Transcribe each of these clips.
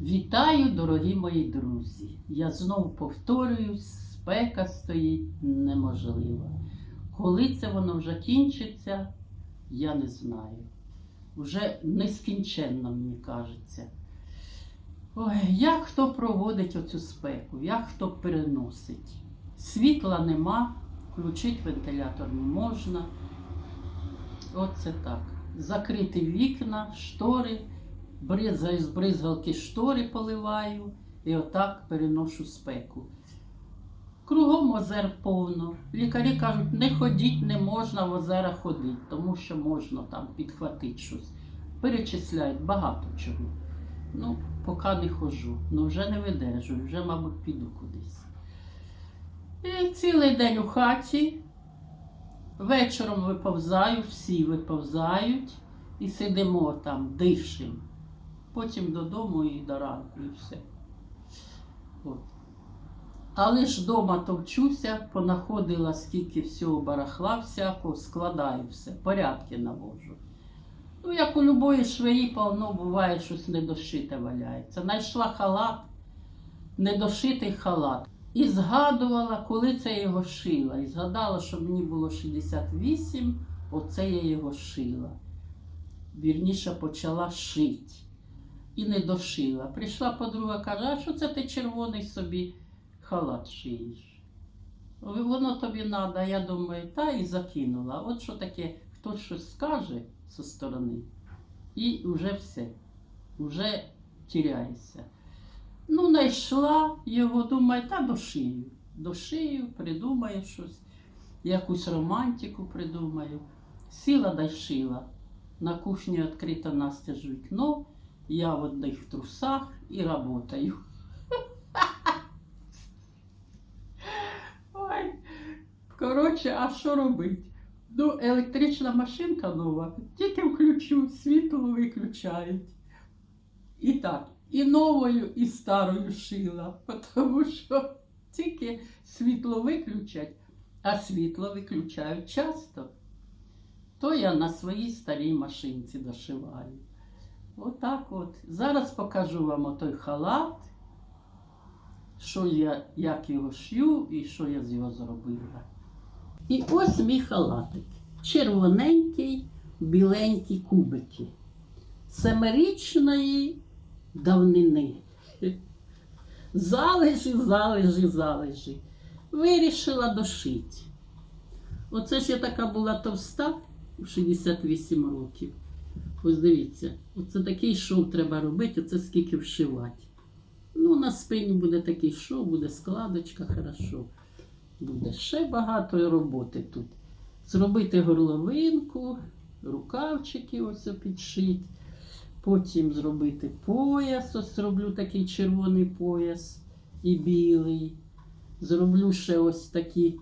Вітаю, дорогі мої друзі! Я знову повторююсь, спека стоїть неможлива. Коли це воно вже кінчиться, я не знаю. Вже нескінченно, мені кажеться. Ой, як хто проводить оцю спеку, як хто переносить. Світла нема, включити вентилятор не можна. Оце так. Закрити вікна, штори, бризгаю з бризгалки штори поливаю і отак переношу спеку. Кругом озер повно. Лікарі кажуть, не ходіть, не можна в озера ходити, тому що можна там підхватити щось. Перечисляють багато чого. Ну, поки не ходжу, ну вже не видержую, вже, мабуть, піду кудись. І цілий день у хаті. Вечором виповзаю, всі виповзають і сидимо там, дишимо. Потім додому і до ранку, і все. От. Але ж вдома товчуся, понаходила скільки всього барахла всякого, складаю все, порядки навожу. Ну, як у любої швеї, повно буває, щось недошите валяється. Найшла халат, недошитий халат. І згадувала, коли це його шила. І згадала, що мені було 68, оце я його шила. Вірніше почала шити. І не дошила. Прийшла подруга, каже, а що це ти червоний собі халат шиєш? Воно тобі треба, я думаю, та і закинула. От що таке, хтось щось скаже зі сторони, і вже все, вже тіряється. Ну, знайшла його, думаю, та дошию. Дошию, придумаю щось, якусь романтику придумаю. Сіла да й шила. На кухні відкрито настежь вікно, я в одних трусах і работаю. Ой, коротше, а що робити? Ну, електрична машинка нова, тільки включу, світло виключають. І так, і новою, і старою шила, тому що тільки світло виключать, а світло виключають часто. То я на своїй старій машинці дошиваю. Отак от. Зараз покажу вам отой халат, що я, як його шью і що я з його зробила. І ось мій халатик. Червоненький, біленький кубики. Семирічної давнини. Залежі, залежі, залежі. Вирішила дошити. Оце ж я така була товста у 68 років. Ось дивіться, оце такий шов треба робити, оце скільки вшивати. Ну, на спині буде такий шов, буде складочка, хорошо. Буде ще багато роботи тут. Зробити горловинку, рукавчики ось підшити. Потім зробити пояс, ось зроблю такий червоний пояс і білий. Зроблю ще ось такі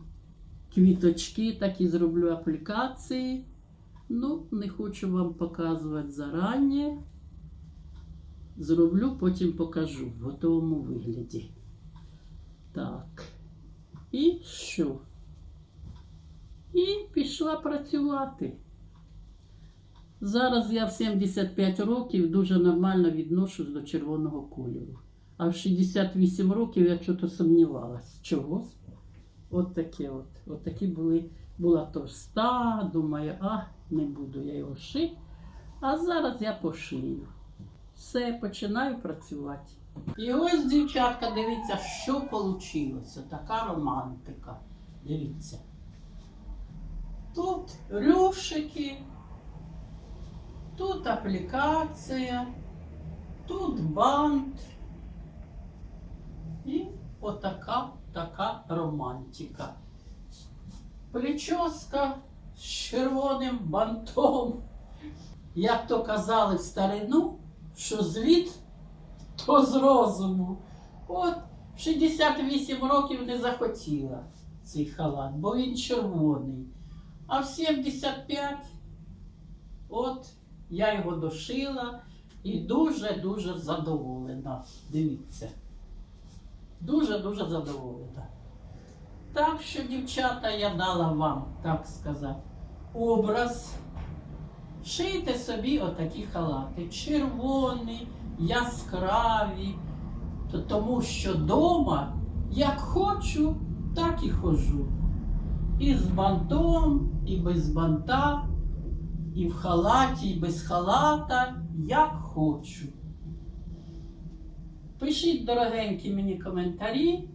квіточки, такі зроблю аплікації. Ну, не хочу вам показувати зарані. Зроблю, потім покажу в готовому вигляді. Так. І що? І пішла працювати. Зараз я в 75 років дуже нормально відношусь до червоного кольору. А в 68 років я чого сумнівалась. Чого? От таке от. От такі були, була товста, думаю, а, не буду я його шити. А зараз я пошию. Все, починаю працювати. І ось, дівчатка, дивіться, що вийшло. Така романтика. Дивіться. Тут рюшики, тут аплікація, тут бант. І отака така романтика. Прическа з червоним бантом. Як то казали в старину, що звіт то з розуму. От в 68 років не захотіла цей халат, бо він червоний. А в 75 от я його дошила і дуже-дуже задоволена. Дивіться. Дуже-дуже задоволена. Так що, дівчата, я дала вам, так сказати, образ. Шийте собі отакі халати. Червоний, яскраві, тому що дома як хочу, так і хожу. І з бантом, і без банта, і в халаті, і без халата, як хочу. Пишіть, дорогенькі мені коментарі,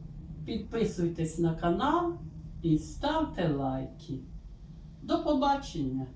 підписуйтесь на канал і ставте лайки. До побачення!